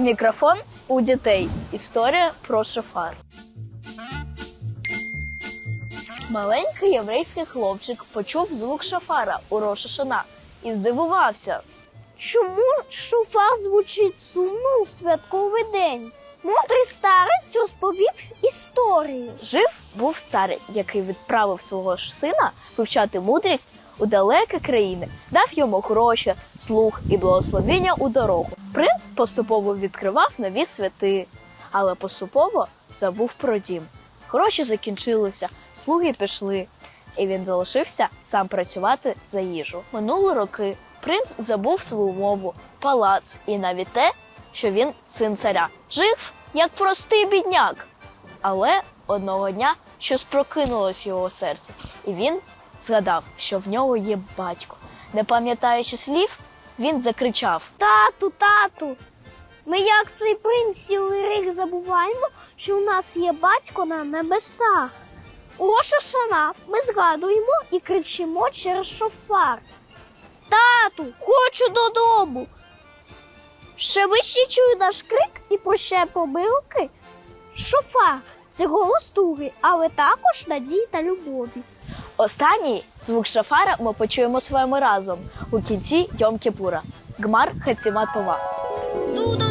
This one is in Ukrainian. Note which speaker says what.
Speaker 1: Мікрофон у дітей. Історія про шофар. Маленький єврейський хлопчик почув звук шофара у Рошашана і здивувався.
Speaker 2: Чому шофар звучить сумно у святковий день? Мудрий старець розповів історію.
Speaker 1: Жив був цар, який відправив свого ж сина вивчати мудрість у далекі країни, дав йому гроші, слух і благословіння у дорогу. Принц поступово відкривав нові святи, але поступово забув про дім. Гроші закінчилися, слуги пішли, і він залишився сам працювати за їжу. Минули роки. Принц забув свою мову, палац і навіть те, що він син царя. Жив як простий бідняк. Але одного дня щось прокинулось його серці, і він згадав, що в нього є батько. Не пам'ятаючи слів, він закричав:
Speaker 2: Тату, тату. Ми як цей принц цілий рік забуваємо, що у нас є батько на небесах. У Роша Шана ми згадуємо і кричимо через шофар. Тату, хочу додому. Ще вище чую наш крик і проще помилки. Шофа це голос туги, але також надії та любові.
Speaker 1: Останній звук шафара ми почуємо своєму разом у кінці Йом Кіпура. Гмар Хаціматова.
Speaker 2: Ду-ду